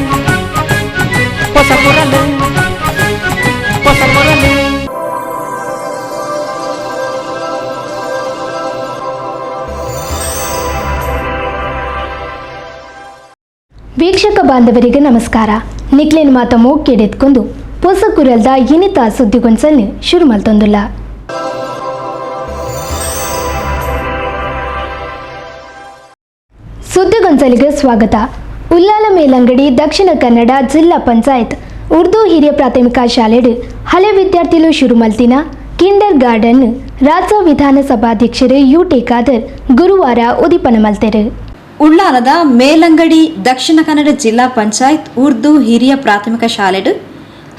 ಬಾಂಧವರಿಗೆ ನಮಸ್ಕಾರ. ನಿಕ್ಲೇನ್ ಮಾತ ಮೂಕ್ಕೆಡೆತ್ಕೊಂಡು ಹೊಸ ಕುರಲ್ದ ಇನಿತ ಸುದ್ದಿಗೊಂಚಲ್ని ಶುರು ಮಲ್ತೊಂದುಲ್ಲ ಸುದ್ದಿಗೊಂಚಲಿಗೆ ಸ್ವಾಗತ. ಉಲ್ಲಾಲ ಮೇಲಂಗಡಿ ದಕ್ಷಿಣ ಕನ್ನಡ ಜಿಲ್ಲಾ ಪಂಚಾಯತ್, ಉರ್ದು ಹಿರಿಯ ಪ್ರಾಥಮಿಕ ಶಾಲೆಡು ಹಳೆ ವಿದ್ಯಾರ್ಥಿಲು ಶುರು ಮಲ್ತಿನ ಕಿಂಡರ್ ಗಾರ್ಡನ್ ರಾಜ್ಯ ವಿಧಾನಸಭಾಧ್ಯಕ್ಷರು ಯು ಟಿ ಖಾದರ್ ಗುರುವಾರ ಉದಿಪನ ಮಲ್ತೆರು. ಉಳ್ಳಾಲದ ಮೇಲಂಗಡಿ ದಕ್ಷಿಣ ಕನ್ನಡ ಜಿಲ್ಲಾ ಪಂಚಾಯತ್ ಉರ್ದು ಹಿರಿಯ ಪ್ರಾಥಮಿಕ ಶಾಲೆಡು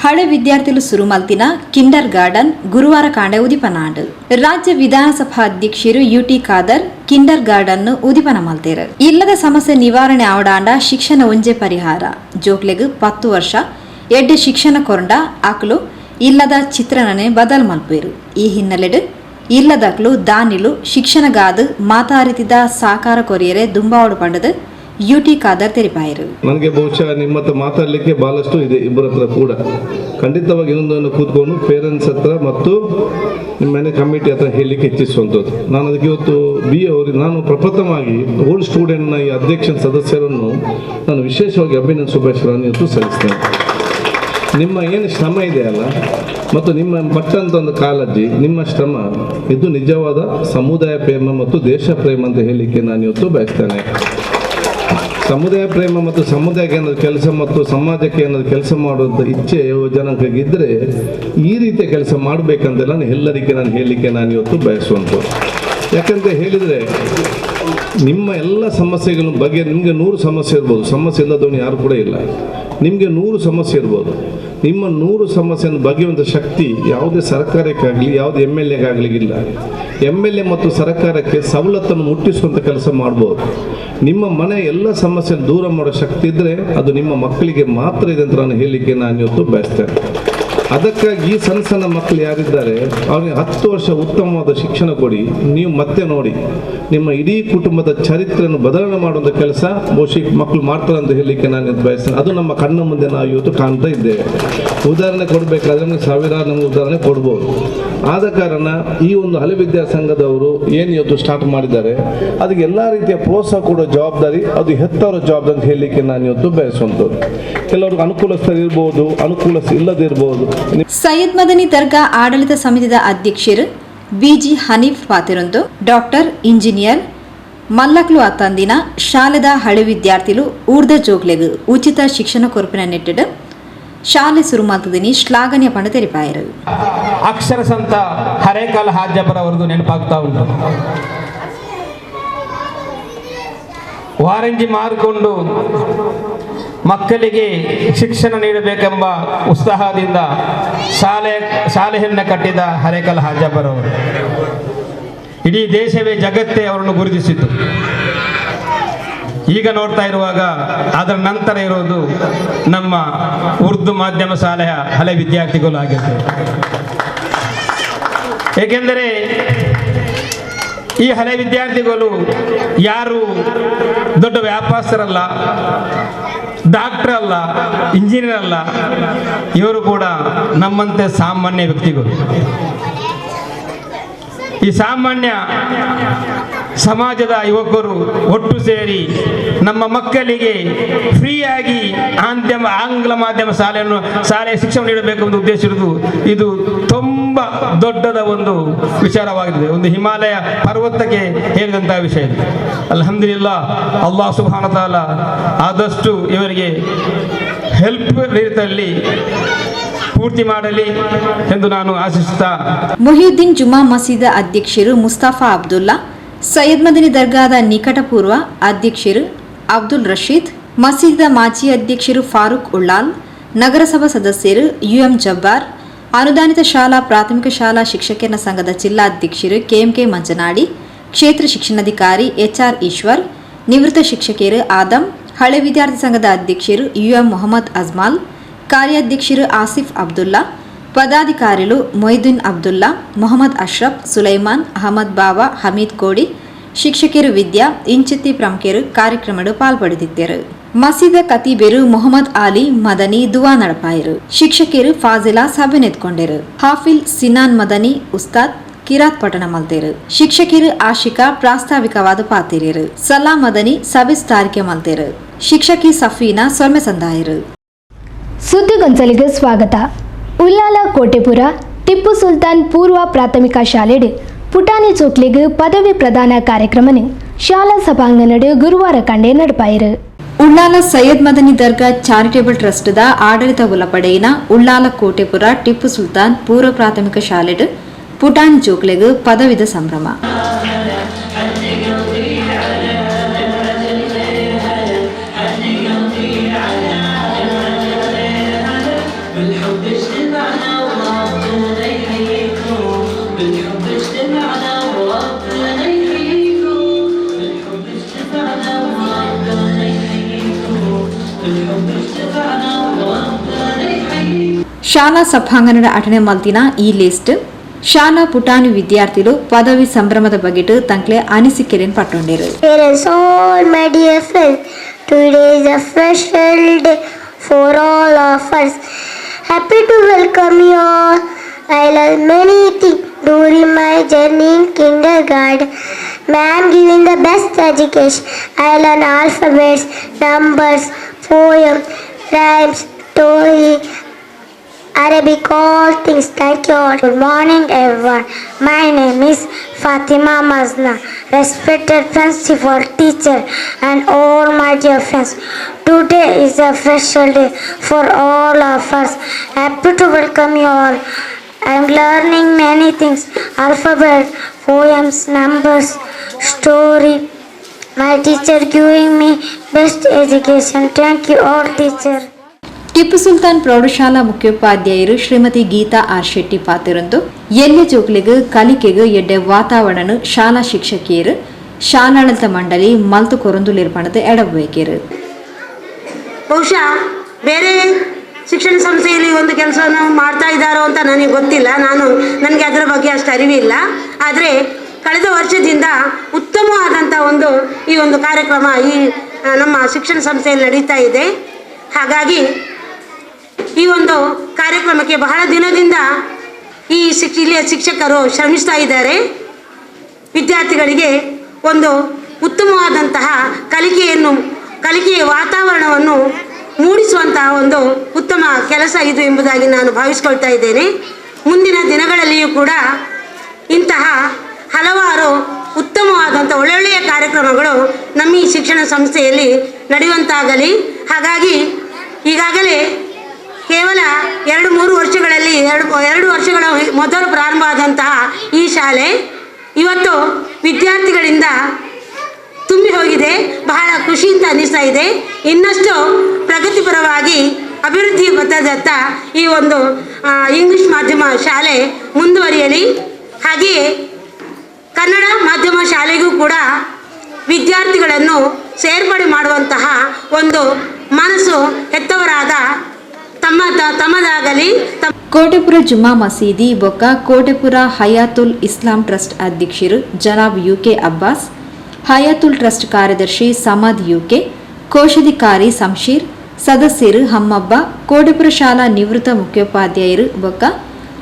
ಹಳೆ ವಿದ್ಯಾರ್ಥಿಗಳು ಸುರುಮಲ್ತಿನ ಕಿಂಡರ್ ಗಾರ್ಡನ್ ಗುರುವಾರ ಕಾಂಡೆ ಉದಿಪನಾಡು ರಾಜ್ಯ ವಿಧಾನಸಭಾ ಅಧ್ಯಕ್ಷರು ಯುಟಿ ಖಾದರ್ ಕಿಂಡರ್ ಗಾರ್ಡನ್ ಉದಿಪನ ಮಲ್ತೇರು. ಇಲ್ಲದ ಸಮಸ್ಯೆ ನಿವಾರಣೆ ಆವಡಾಂಡ ಶಿಕ್ಷಣ ಒಂಜೆ ಪರಿಹಾರ. ಜೋಕ್ಲೆಗ್ ಪತ್ತು ವರ್ಷ, ಎಡ್ಡೆ ಶಿಕ್ಷಣ ಕೊರಂಡ, ಆಕಲು ಇಲ್ಲದ ಚಿತ್ರಣನೆ ಬದಲ್ ಮಲ್ಪೇರು ಈ ಹಿನ್ನೆಲೆಡು ಇಲ್ಲದಕ್ಲು ದಾನಿಲು ಶಿಕ್ಷಣಗಾದು ಮಾತಾರಿತಿದ ಸಾಕಾರ ಕೊರಿಯರೆ ದುಂಬಾವಡು ಪಂಡದು ಯುಟಿ ಖಾದರ್ ತೆರಿಪಾಯರು. ನನಗೆ ಬಹುಶಃ ನಿಮ್ಮ ಹತ್ರ ಮಾತಾಡಲಿಕ್ಕೆ ಬಹಳಷ್ಟು ಇದೆ ಇಬ್ಬರ ಹತ್ರ ಕೂಡ. ಖಂಡಿತವಾಗಿ ಇನ್ನೊಂದನ್ನು ಕೂತ್ಕೊಂಡು ಪೇರೆಂಟ್ಸ್ ಹತ್ರ ಮತ್ತು ಮನೆ ಕಮಿಟಿ ಹತ್ರ ಹೇಳಲಿಕ್ಕೆ ಇಚ್ಛಿಸುವಂಥದ್ದು. ನಾನು ಅದಕ್ಕೆ ಇವತ್ತು ಬಿ ಅವರಿಗೆ ನಾನು ಪ್ರಪ್ರಥಮವಾಗಿ ಓಲ್ಡ್ ಸ್ಟೂಡೆಂಟ್ನ ಈ ಅಧ್ಯಕ್ಷ ಸದಸ್ಯರನ್ನು ನಾನು ವಿಶೇಷವಾಗಿ ಅಭಿನಂದನ್ ಶುಭಾಶಯಗಳನ್ನು ಇವತ್ತು ಸಲ್ಲಿಸ್ತೇನೆ. ನಿಮ್ಮ ಏನು ಶ್ರಮ ಇದೆಯಲ್ಲ, ಮತ್ತು ನಿಮ್ಮ ಪಟ್ಟಂತ ಒಂದು ಕಾಳಜಿ, ನಿಮ್ಮ ಶ್ರಮ, ಇದು ನಿಜವಾದ ಸಮುದಾಯ ಪ್ರೇಮ ಮತ್ತು ದೇಶ ಪ್ರೇಮ ಅಂತ ಹೇಳಲಿಕ್ಕೆ ನಾನು ಇವತ್ತು ಬಯಸ್ತೇನೆ. ಸಮುದಾಯ ಪ್ರೇಮ ಮತ್ತು ಸಮುದಾಯಕ್ಕೆ ಏನಾದ್ರು ಕೆಲಸ ಮತ್ತು ಸಮಾಜಕ್ಕೆ ಏನಾದ್ರು ಕೆಲಸ ಮಾಡುವಂಥ ಇಚ್ಛೆ ಜನಕ್ಕೆ ಇದ್ದರೆ ಈ ರೀತಿಯ ಕೆಲಸ ಮಾಡಬೇಕಂತ ನಾನು ಎಲ್ಲರಿಗೆ ನಾನು ಹೇಳಲಿಕ್ಕೆ ನಾನು ಇವತ್ತು ಬಯಸುವಂಥ ಯಾಕಂತ ಹೇಳಿದರೆ, ನಿಮ್ಮ ಎಲ್ಲ ಸಮಸ್ಯೆಗಳ ಬಗ್ಗೆ ನಿಮಗೆ ನೂರು ಸಮಸ್ಯೆ ಇರ್ಬೋದು. ಸಮಸ್ಯೆ ಇಲ್ಲದವನು ಯಾರು ಕೂಡ ಇಲ್ಲ. ನಿಮಗೆ ನೂರು ಸಮಸ್ಯೆ ಇರ್ಬೋದು. ನಿಮ್ಮ ನೂರು ಸಮಸ್ಯೆಯನ್ನು ಬಗೆಯುವಂಥ ಶಕ್ತಿ ಯಾವುದೇ ಸರ್ಕಾರಕ್ಕಾಗಲಿ, ಯಾವುದೇ ಎಂ ಎಲ್ ಎಗಾಗಲಿ ಇಲ್ಲ. ಎಂ ಎಲ್ ಎ ಮತ್ತು ಸರ್ಕಾರಕ್ಕೆ ಸವಲತ್ತನ್ನು ಮುಟ್ಟಿಸುವಂಥ ಕೆಲಸ ಮಾಡ್ಬೋದು. ನಿಮ್ಮ ಮನೆ ಎಲ್ಲ ಸಮಸ್ಯೆಯನ್ನು ದೂರ ಮಾಡೋ ಶಕ್ತಿ ಇದ್ದರೆ ಅದು ನಿಮ್ಮ ಮಕ್ಕಳಿಗೆ ಮಾತ್ರ ಇದೆ ಅಂತ ನಾನು ಹೇಳಲಿಕ್ಕೆ ನಾನು ಇವತ್ತು ಬಯಸ್ತೇನೆ. ಅದಕ್ಕಾಗಿ ಈ ಸಣ್ಣ ಸಣ್ಣ ಮಕ್ಕಳು ಯಾರಿದ್ದಾರೆ, ಅವ್ರಿಗೆ ಹತ್ತು ವರ್ಷ ಉತ್ತಮವಾದ ಶಿಕ್ಷಣ ಕೊಡಿ, ನೀವು ಮತ್ತೆ ನೋಡಿ, ನಿಮ್ಮ ಇಡೀ ಕುಟುಂಬದ ಚರಿತ್ರೆಯನ್ನು ಬದಲಾವಣೆ ಮಾಡುವಂಥ ಕೆಲಸ ಬಹುಶಃ ಮಕ್ಕಳು ಮಾಡ್ತಾರೆ ಅಂತ ಹೇಳಲಿಕ್ಕೆ ನಾನು ಬಯಸ್ತೇನೆ. ಅದು ನಮ್ಮ ಕಣ್ಣ ಮುಂದೆ ನಾವು ಇವತ್ತು ಕಾಣ್ತಾ ಇದ್ದೇವೆ. ಉದಾಹರಣೆ ಕೊಡಬೇಕಾದ್ರೆ ನಮಗೆ ಸಾವಿರಾರು ನಮಗೆ ಉದಾಹರಣೆ ಕೊಡ್ಬೋದು. ಆದ ಕಾರಣ ಈ ಒಂದು ಹಳೆ ವಿದ್ಯಾಸಂಘದವರು ಏನು ಇವತ್ತು ಸ್ಟಾರ್ಟ್ ಮಾಡಿದ್ದಾರೆ, ಅದಕ್ಕೆ ಎಲ್ಲ ರೀತಿಯ ಪ್ರೋತ್ಸಾಹ ಕೊಡೋ ಜವಾಬ್ದಾರಿ ಅದು ಹೆತ್ತವರ ಜವಾಬ್ದಾರಿ ಅಂತ ಹೇಳಲಿಕ್ಕೆ ನಾನು ಇವತ್ತು ಬಯಸುವಂಥದ್ದು. ಕೆಲವರು ಅನುಕೂಲಸ್ಥರಿರ್ಬೋದು ಅನುಕೂಲ ಇಲ್ಲದಿರ್ಬೋದು ಸೈಯದ್ ಮದನಿ ದರ್ಗಾ ಆಡಳಿತ ಸಮಿತಿದ ಅಧ್ಯಕ್ಷರು ಬಿಜಿ ಹನೀಫ್ ಪಾತಿರೊಂದು, ಡಾಕ್ಟರ್ ಇಂಜಿನಿಯರ್ ಮಲ್ಲಕ್ಲು ಅತ್ತಂದಿನ ಶಾಲೆದ ಹಳೆ ವಿದ್ಯಾರ್ಥಿಲು ಊರ್ದ ಜೋಗ್ಲೆಗ್ ಉಚಿತ ಶಿಕ್ಷಣ ಕೊರಪಿನ ನೆಟ್ಟಿಡು ಶಾಲೆ ಸುರುಮಾತದಿನಿ ಶ್ಲಾಘನೀಯ ಪಣ ತೆರಿಪಾಯರು ಅಕ್ಷರ ಸಂತ ಹರೇಕಾಲ ಹಾಜ್ಯಪರವರದು ನೆನಪಾಗ್ತಾ ಉಂಟು. ವಾರಂಜಿ ಮಾರಿಕೊಂಡು ಮಕ್ಕಳಿಗೆ ಶಿಕ್ಷಣ ನೀಡಬೇಕೆಂಬ ಉತ್ಸಾಹದಿಂದ ಶಾಲೆ, ಶಾಲೆಯನ್ನು ಕಟ್ಟಿದ ಹರೇಕಲ್ ಹಾಜಬ್ಬರವರು ಇಡೀ ದೇಶವೇ ಜಗತ್ತೇ ಅವರನ್ನು ಗುರುತಿಸಿತು ಈಗ ನೋಡ್ತಾ ಇರುವಾಗ ಅದರ ನಂತರ ಇರೋದು ನಮ್ಮ ಉರ್ದು ಮಾಧ್ಯಮ ಶಾಲೆಯ ಹಳೆ ವಿದ್ಯಾರ್ಥಿಗಳು ಆಗಿರ್ತದೆ ಏಕೆಂದರೆ ಈ ಹಳೆ ವಿದ್ಯಾರ್ಥಿಗಳು ಯಾರು ದೊಡ್ಡ ವ್ಯಾಪಾರಸ್ಥರಲ್ಲ ಡಾಕ್ಟರ್ ಅಲ್ಲ ಇಂಜಿನಿಯರ್ ಅಲ್ಲ, ಇವರು ಕೂಡ ನಮ್ಮಂತೆ ಸಾಮಾನ್ಯ ವ್ಯಕ್ತಿಗಳು. ಈ ಸಾಮಾನ್ಯ ಸಮಾಜದ ಯುವಕರು ಒಟ್ಟು ಸೇರಿ ನಮ್ಮ ಮಕ್ಕಳಿಗೆ ಫ್ರೀಯಾಗಿ ಆಂಧ್ಯಮ ಆಂಗ್ಲ ಮಾಧ್ಯಮ ಶಾಲೆಯನ್ನು, ಶಾಲೆಯ ಶಿಕ್ಷಣ ನೀಡಬೇಕು ಎಂದು ಉದ್ದೇಶ ಇರುವುದು ಇದು ತುಂಬ ದೊಡ್ಡದ ಒಂದು ವಿಚಾರವಾಗಿದೆ. ಒಂದು ಹಿಮಾಲಯ ಪರ್ವತಕ್ಕೆ ಹೇಳಿದಂತಹ ವಿಷಯ ಇದು. ಅಲ್ಹಮ್ದುಲಿಲ್ಲ, ಅಲ್ಲಾಹ್ ಸುಬಾನ ತಾಲ ಆದಷ್ಟು ಇವರಿಗೆ ಹೆಲ್ಪ್ ರೀತಿಯಲ್ಲಿ ಪೂರ್ತಿ ಮಾಡಲಿ ಎಂದು ನಾನು ಆಶಿಸುತ್ತಾ ಮೊಹಿಯುದ್ದೀನ್ ಜುಮಾ ಮಸೀದ ಅಧ್ಯಕ್ಷರು ಮುಸ್ತಫಾ ಅಬ್ದುಲ್ಲಾ ಸೈಯದ್ ಮದಿನಿ ದರ್ಗಾದ ನಿಕಟಪೂರ್ವ ಅಧ್ಯಕ್ಷರು ಅಬ್ದುಲ್ ರಶೀದ್ ಮಸೀದ ಮಾಜಿ ಅಧ್ಯಕ್ಷರು ಫಾರೂಕ್ ಉಳ್ಳಾಲ್, ನಗರಸಭಾ ಸದಸ್ಯರು ಯುಎಂ ಜಬ್ಬಾರ್, ಅನುದಾನಿತ ಶಾಲಾ, ಪ್ರಾಥಮಿಕ ಶಾಲಾ ಶಿಕ್ಷಕರ ಸಂಘದ ಜಿಲ್ಲಾಧ್ಯಕ್ಷರು ಕೆಎಂಕೆ ಮಂಜನಾಡಿ, ಕ್ಷೇತ್ರ ಶಿಕ್ಷಣಾಧಿಕಾರಿ ಎಚ್ಆರ್ ಈಶ್ವರ್, ನಿವೃತ್ತ ಶಿಕ್ಷಕಿಯರು ಆದಮ್, ಹಳೆ ವಿದ್ಯಾರ್ಥಿ ಸಂಘದ ಅಧ್ಯಕ್ಷರು ಯುಎಂ ಮೊಹಮ್ಮದ್ ಅಜ್ಮಾಲ್, ಕಾರ್ಯಾಧ್ಯಕ್ಷರು ಆಸಿಫ್ ಅಬ್ದುಲ್ಲಾ ಪದಾಧಿಕಾರಿಗಳು ಮೊಯ್ದೀನ್ ಅಬ್ದುಲ್ಲಾ, ಮೊಹಮ್ಮದ್ ಅಶ್ರಫ್, ಸುಲೈಮಾನ್, ಅಹಮದ್ ಬಾವಾ, ಹಮೀದ್ ಕೋಡಿ, ಶಿಕ್ಷಕಿರು ವಿದ್ಯಾ, ಇಂಚಿತ್ತಿ ಪ್ರಮುಖರು ಕಾರ್ಯಕ್ರಮಡು ಪಾಲ್ಪಡೆದಿದ್ದರು ಮಸೀದ ಕತೀಬೆರು ಮೊಹಮ್ಮದ್ ಆಲಿ, ಮದನಿ, ದುವಾ ನಡಪಾಯರು ಶಿಕ್ಷಕಿಯರು ಫಾಜಿಲಾ ಸಭೆ ನೆತ್ಕೊಂಡರು ಹಾಫಿಲ್ ಸಿನಾನ್ ಮದನಿ, ಉಸ್ತಾದ್ ಕಿರಾತ್ ಪಟ್ಟಣ ಮಲ್ತೇರು. ಶಿಕ್ಷಕಿರು ಆಶಿಕಾ ಪ್ರಾಸ್ತಾವಿಕವಾದ ಪಾತಿರಿಯರು. ಸಲಾ ಮದನಿ ಸವಿಸ್ತಾರಿಕೆ ಮಲ್ತೇರು. ಶಿಕ್ಷಕಿ ಸಫೀನಾ ಸೊಲ್ಮೆ ಸಂದಾಯರು. ಸುದ್ದಿಗೊಂಚಲಿಗೆ ಸ್ವಾಗತ. ಉಲ್ಲಾಲ ಕೋಟೆಪುರ, ಟಿಪ್ಪು ಸುಲ್ತಾನ್ ಪೂರ್ವ ಪ್ರಾಥಮಿಕ ಶಾಲೆಡೆ ಪುಟಾಣಿ ಚೋಕ್ಲಿಗೆ ಪದವಿ ಪ್ರದಾನ ಕಾರ್ಯಕ್ರಮನೆ ಶಾಲಾ ಸಭಾಂಗಣಡು ಗುರುವಾರ ಕಂಡೆ ನಡಪಾಯಿರು. ಉಳ್ಳಾಲ ಸೈಯದ್ ಮದನಿ ದರ್ಗಾ ಚಾರಿಟೇಬಲ್ ಟ್ರಸ್ಟ್ದ ಆಡಳಿತ ಒಳಪಡೆಯಿನ ಉಳ್ಳಾಲ ಕೋಟೆಪುರ, ಟಿಪ್ಪು ಸುಲ್ತಾನ್ ಪೂರ್ವ ಪ್ರಾಥಮಿಕ ಶಾಲೆಡ್ ಪುಟಾಣಿ ಚೋಕ್ಲೆಗ್ ಪದವಿದ ಸಂಭ್ರಮ. ಶಾಲಾ ಸಭಾಂಗಣದ ಅಟನೆ ಮಲ್ತಿನ ಈ ಲಿಸ್ಟ್ ಶಾಲಾ ಪುಟಾಣಿ ವಿದ್ಯಾರ್ಥಿಗಳು పదవి సంబరమద బగిటు తంక్లే అనిసికెరెన్ పట్టుండేరు all my dear friends today is a special day for all of us happy to welcome you all i learned many things during my journey in kindergarten ma'am giving the best education i learned alphabets numbers poems, rhymes, story, Arabic, all things. Thank you all. Good morning, everyone. My name is Fatima Mazna, respected principal, teacher, and all my dear friends. Today is a special day for all of us. Happy to welcome you all. I am learning many things alphabet, poems, numbers, story. My teacher giving me best education. Thank you all, teacher. Tipu Sultan ಪ್ರೌಢಶಾಲಾ ಮುಖ್ಯೋಪಾಧ್ಯಾಯರು Shrimati Geetha R Shetty ಪಾತಿರಂದು ಎಲ್ಲೆ ಜೋಕ್ಲೆಗ್ ಕಲಿಕೆಗೆ ಎಡೆ ವಾತಾವರಣ ಶಾಲಾ ಶಿಕ್ಷಕಿಯರು ಶಾಲಾಡಳಿತ ಮಂಡಳಿ ಮಲ್ತು ಕೊರಂದುಲಿರ್ಪಣದ ಎಡಬೇಕಿರು ಬಹುಶಃ ಬೇರೆ ಶಿಕ್ಷಣ ಸಂಸ್ಥೆಯಲ್ಲಿ ಒಂದು ಕೆಲಸವನ್ನು ಮಾಡ್ತಾ ಇದ್ದಾರೋ ಅಂತ ನನಗೆ ಗೊತ್ತಿಲ್ಲ ನಾನು ನನಗೆ ಅದರ ಬಗ್ಗೆ ಅಷ್ಟು ಅರಿವಿಲ್ಲ ಆದರೆ ಕಳೆದ ವರ್ಷದಿಂದ ಉತ್ತಮವಾದಂಥ ಒಂದು ಈ ಒಂದು ಕಾರ್ಯಕ್ರಮ ಈ ನಮ್ಮ ಶಿಕ್ಷಣ ಸಂಸ್ಥೆಯಲ್ಲಿ ನಡೀತಾ ಇದೆ. ಹಾಗಾಗಿ ಈ ಒಂದು ಕಾರ್ಯಕ್ರಮಕ್ಕೆ ಬಹಳ ದಿನದಿಂದ ಈ ಶಿಕ್ಷ, ಇಲ್ಲಿಯ ಶಿಕ್ಷಕರು ಶ್ರಮಿಸ್ತಾ ಇದ್ದಾರೆ. ವಿದ್ಯಾರ್ಥಿಗಳಿಗೆ ಒಂದು ಉತ್ತಮವಾದಂತಹ ಕಲಿಕೆಯನ್ನು, ಕಲಿಕೆಯ ವಾತಾವರಣವನ್ನು ಮೂಡಿಸುವಂತಹ ಒಂದು ಉತ್ತಮ ಕೆಲಸ ಇದು ಎಂಬುದಾಗಿ ನಾನು ಭಾವಿಸ್ಕೊಳ್ತಾ ಇದ್ದೇನೆ. ಮುಂದಿನ ದಿನಗಳಲ್ಲಿಯೂ ಕೂಡ ಇಂತಹ ಹಲವಾರು ಉತ್ತಮವಾದಂಥ ಒಳ್ಳೊಳ್ಳೆಯ ಕಾರ್ಯಕ್ರಮಗಳು ನಮ್ಮ ಈ ಶಿಕ್ಷಣ ಸಂಸ್ಥೆಯಲ್ಲಿ ನಡೆಯುವಂತಾಗಲಿ. ಹಾಗಾಗಿ ಈಗಾಗಲೇ ಕೇವಲ ಎರಡು ಮೂರು ವರ್ಷಗಳಲ್ಲಿ ಎರಡು ಎರಡು ವರ್ಷಗಳ ಮೊದಲು ಪ್ರಾರಂಭ ಆದಂತಹ ಈ ಶಾಲೆ ಇವತ್ತು ವಿದ್ಯಾರ್ಥಿಗಳಿಂದ ತುಂಬಿ ಹೋಗಿದೆ. ಬಹಳ ಖುಷಿಯಿಂದ ಅನ್ನಿಸ್ತಾ ಇದೆ. ಇನ್ನಷ್ಟು ಪ್ರಗತಿಪರವಾಗಿ ಅಭಿವೃದ್ಧಿ ಪಥದತ್ತ ಈ ಒಂದು ಇಂಗ್ಲಿಷ್ ಮಾಧ್ಯಮ ಶಾಲೆ ಮುಂದುವರಿಯಲಿ. ಹಾಗೆಯೇ ಕನ್ನಡ ಮಾಧ್ಯಮ ಶಾಲೆಗೂ ಕೂಡ ವಿದ್ಯಾರ್ಥಿಗಳನ್ನು ಸೇರ್ಪಡೆ ಮಾಡುವಂತಹ ಒಂದು ಮನಸ್ಸು ಹೆತ್ತವರಾದ ತಮ್ಮ ತಮ್ಮದಾಗಲಿ, ತಮ್ಮ ಕೋಟೆಪುರ ಜುಮ್ಮಾ ಮಸೀದಿ ಬೊಕ್ಕ ಕೋಟೆಪುರ ಹಯಾತುಲ್ ಇಸ್ಲಾಂ ಟ್ರಸ್ಟ್ ಅಧ್ಯಕ್ಷರು ಜನಾಬ್ U K Abbas, Hayatul trust ಕಾರ್ಯದರ್ಶಿ ಸಮದ್ ಯುಕೆ, ಕೋಶಾಧಿಕಾರಿ ಸಂಶೀರ್ ಸದಸ್ಯರು ಹಮ್ಮಬ್ಬ, ಕೋಟೆಪುರ ಶಾಲಾ ನಿವೃತ್ತ ಮುಖ್ಯೋಪಾಧ್ಯಾಯರು ಬೊಕ್ಕ,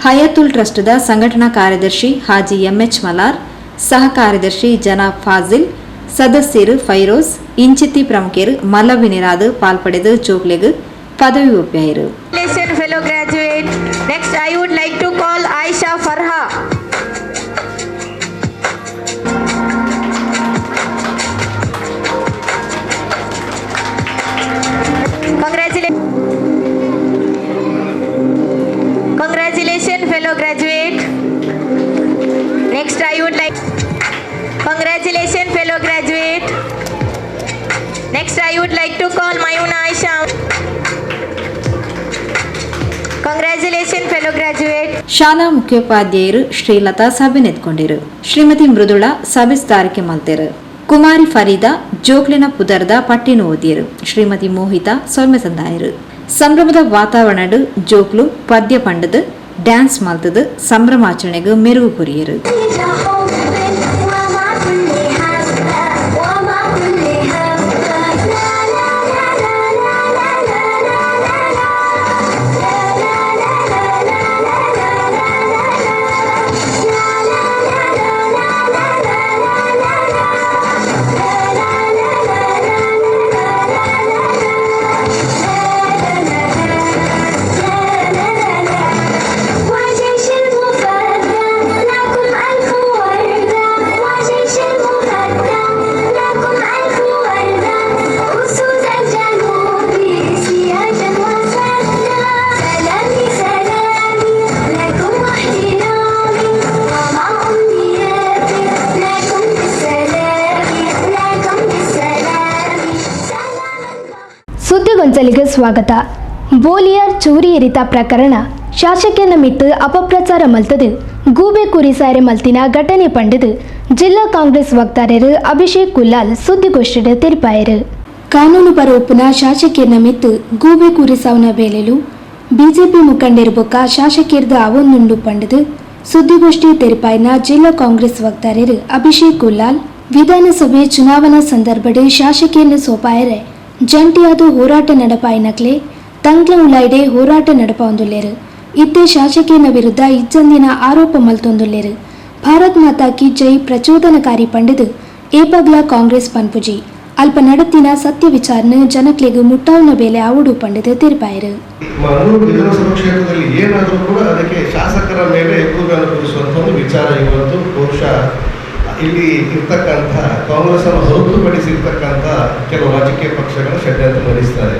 ಹಯಾತುಲ್ ಟ್ರಸ್ಟ್ದ ಸಂಘಟನಾ ಕಾರ್ಯದರ್ಶಿ ಹಾಜಿ ಎಂಎಚ್ ಮಲಾರ್ ಸಹ ಕಾರ್ಯದರ್ಶಿ ಜನಾಬ್ ಫಾಜಿಲ್ ಸದಸ್ಯರು ಫೈರೋಸ್ ಇಂಚಿತಿ ಪ್ರಮುಖರು ಮಲ್ಲವಿನಿರಾದು ಪಾಲ್ಪಡೆದು ಜೋಗ್ಲೆಗ್ ಪದವಿ ಒಪ್ಪ್ಯಾಯರು ಶಾಲಾ ಮುಖ್ಯೋಪಾಧ್ಯಾಯರು ಶ್ರೀಲತಾ ಸಭೆ ನೆತ್ಕೊಂಡಿರು. ಶ್ರೀಮತಿ ಮೃದುಳಾ ಸಭೆ ಸ್ಥಾರಕ್ಕೆ ಮಲ್ತೇರು. ಕುಮಾರಿ ಫರೀದಾ ಜೋಕ್ಲಿನ ಪುದರ್ದ ಪಟ್ಟಿನ ಓದಿಯರು. ಶ್ರೀಮತಿ ಮೋಹಿತಾ ಸೌಮ್ಯ ಸಂದಾಯರು ಸಂಭ್ರಮದ ವಾತಾವರಣ ಜೋಕ್ಲು ಪದ್ಯ ಪಂಡದು, ಡ್ಯಾನ್ಸ್ ಮಲ್ತದು, ಸಂಭ್ರಮಾಚರಣೆಗೆ ಮೆರುಗು ಕುರಿಯರು. ಸ್ವಾಗತ. ಬೋಲಿಯರ್ ಚೂರಿ ಇರಿತ ಪ್ರಕರಣ ಶಾಸಕನ ಮಿತ್ತು ಅಪಪ್ರಚಾರ ಮಲ್ತದು. ಗೂಬೆ ಕುರಿಸಾರೆ ಮಲ್ತಿನ ಘಟನೆ ಪಂಡದು. ಜಿಲ್ಲಾ ಕಾಂಗ್ರೆಸ್ ವಕ್ತಾರರು ಅಭಿಷೇಕ್ ಕುಲ್ಲಾಲ್ ಸುದ್ದಿಗೋಷ್ಠಿಯ ತೆರಿಪಾಯರು. ಕಾನೂನು ಪರ ಉಪ್ಪುನ ಶಾಸಕಿಯನ್ನ ಮಿತ್ತು ಗೂಬೆ ಕುರಿ ಬೇಲೆಲು. ಬಿಜೆಪಿ ಮುಖಂಡರು ಬೊಕ್ಕ ಶಾಸಕಿಯರ್ದ ಅವೊಂದುಂಡು ಪಂಡದು. ಸುದ್ದಿಗೋಷ್ಠಿ ತೆರಿಪಾಯಿನ ಜಿಲ್ಲಾ ಕಾಂಗ್ರೆಸ್ ವಕ್ತಾರರು ಅಭಿಷೇಕ್ ಕುಲ್ಲಾಲ್ ವಿಧಾನಸಭೆ ಚುನಾವಣಾ ಸಂದರ್ಭಡೆ ಶಾಸಕಿಯನ್ನು ಸೋಪಾಯರೆ ಜಂಟಿಯಾದ ಹೋರಾಟ ನಡಪಾಯಿನಕ್ಲೆ ತಂಗ್ಲ ಉಳ್ಳಾಯ್ಡೆ ಹೋರಾಟ ನಡಪಾಂದುಲ್ಲೇರು ಇತ್ತೆ ಶಾಸಕಿಯನ ವಿರುದ್ಧ ಇಜ್ಜಂದಿನ ಆರೋಪ ಮಲ್ತೊಂದುಲ್ಲೇರು. ಭಾರತ್ ಮಾತಾ ಕಿ ಜೈ ಪ್ರಚೋದನಕಾರಿ ಪಂಡಿದು ಏಪಗ್ಲ ಕಾಂಗ್ರೆಸ್ ಪನ್ಪುಜಿ. ಅಲ್ಪ ನಡತಿನ ಸತ್ಯ ವಿಚಾರನ ಜನಕ್ಲೆಗೂ ಮುಟ್ಟಾವನ ಬೇಲೆ ಅವಡು ಪಂಡಿದು ತಿರುಪಾಯರು. ಶಾಸಕರ ಇಲ್ಲಿ ಇರ್ತಕ್ಕಂಥ ಕಾಂಗ್ರೆಸ್ ಹೊರತುಪಡಿಸಿರ್ತಕ್ಕಂಥ ಕೆಲವು ರಾಜಕೀಯ ಪಕ್ಷಗಳು ಷಡ್ಯಂತ್ರ ನಡೆಸ್ತಾರೆ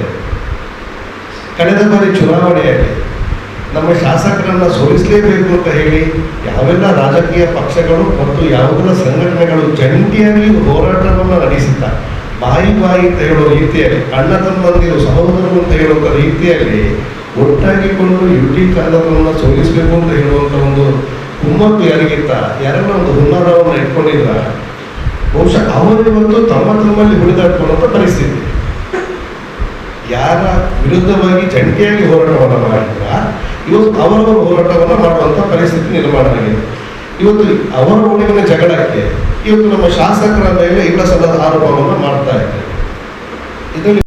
ಕಳೆದ ಬಾರಿ ಚುನಾವಣೆಯಲ್ಲಿ ನಮ್ಮ ಶಾಸಕರನ್ನ ಸೋಲಿಸಲೇಬೇಕು ಅಂತ ಹೇಳಿ ಯಾವೆಲ್ಲ ರಾಜಕೀಯ ಪಕ್ಷಗಳು ಮತ್ತು ಯಾವುದೆಲ್ಲ ಸಂಘಟನೆಗಳು ಜಂಟಿಯಾಗಿ ಹೋರಾಟವನ್ನು ನಡೆಸಿದ್ದ, ಬಾಯಿ ಬಾಯಿ ಅಂತ ಹೇಳೋ ರೀತಿಯಲ್ಲಿ ಅಣ್ಣ ತಮ್ಮಂದಿರು ಸಹೋದರರು ಅಂತ ಹೇಳುವಂಥ ರೀತಿಯಲ್ಲಿ ಒಟ್ಟಾಗಿಕೊಂಡು ಯು ಟಿ ಖಾದರನ್ನು ಸೋಲಿಸಬೇಕು ಅಂತ ಹೇಳುವಂಥ ಒಂದು ಕುಮ್ಮತ್ತು ಯಾರಿಗಿಂತ ಯಾರೆಲ್ಲ ಒಂದು ಹುನ್ನಾರವನ್ನು ಇಟ್ಕೊಂಡಿದ್ರ ಬಹುಶಃ ಅವರೇ ಇವತ್ತು ತಮ್ಮ ತಮ್ಮಲ್ಲಿ ಹುಳಿದಾಡ್ಕೊಳ್ಳುವಂಥ ಪರಿಸ್ಥಿತಿ. ಯಾರ ವಿರುದ್ಧವಾಗಿ ಜಂಟಿಯಾಗಿ ಹೋರಾಟವನ್ನು ಮಾಡಿದ್ರ, ಇವತ್ತು ಅವರವರ ಹೋರಾಟವನ್ನು ಮಾಡುವಂಥ ಪರಿಸ್ಥಿತಿ ನಿರ್ಮಾಣ ಆಗಿದೆ. ಇವತ್ತು ಅವರ ಒಳಗಿನ ಜಗಳಕ್ಕೆ, ಇವತ್ತು ನಮ್ಮ ಶಾಸಕರ ಮೇಲೆ ಇಲ್ಲ ಸಲ್ಲದ ಆರೋಪವನ್ನು ಮಾಡ್ತಾ ಇದ್ದಾರೆ. ಇದರಲ್ಲಿ